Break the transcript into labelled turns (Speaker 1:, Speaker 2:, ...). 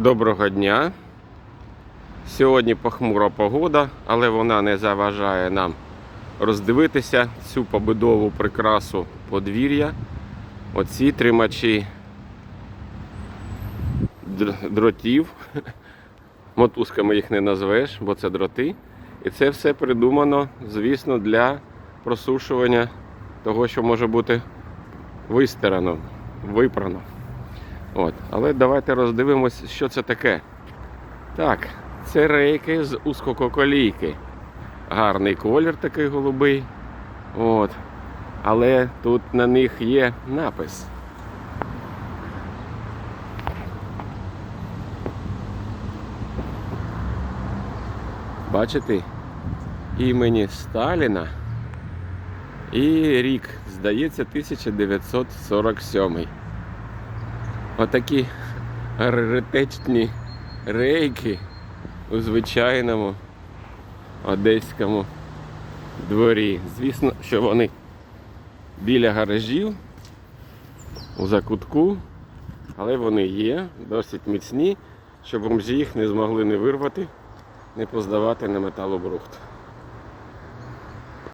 Speaker 1: Доброго дня. Сьогодні похмура погода, але вона не заважає нам роздивитися цю побудову прикрасу подвір'я. Оці тримачі дротів. Мотузками їх не назвеш, бо це дроти. І це все придумано, звісно, для просушування того, що може бути вистирано, випрано. От. Але давайте роздивимось, що це таке. Так, це рейки з узкококолійки. Гарний колір такий голубий. От. Але тут на них є напис. Бачите? Імені Сталіна. І рік, здається, 1947. Отакі раритетні рейки у звичайному одеському дворі. Звісно, що вони біля гаражів, у закутку, але вони є досить міцні, щоб бомжі їх не змогли не вирвати, не поздавати на металобрухт.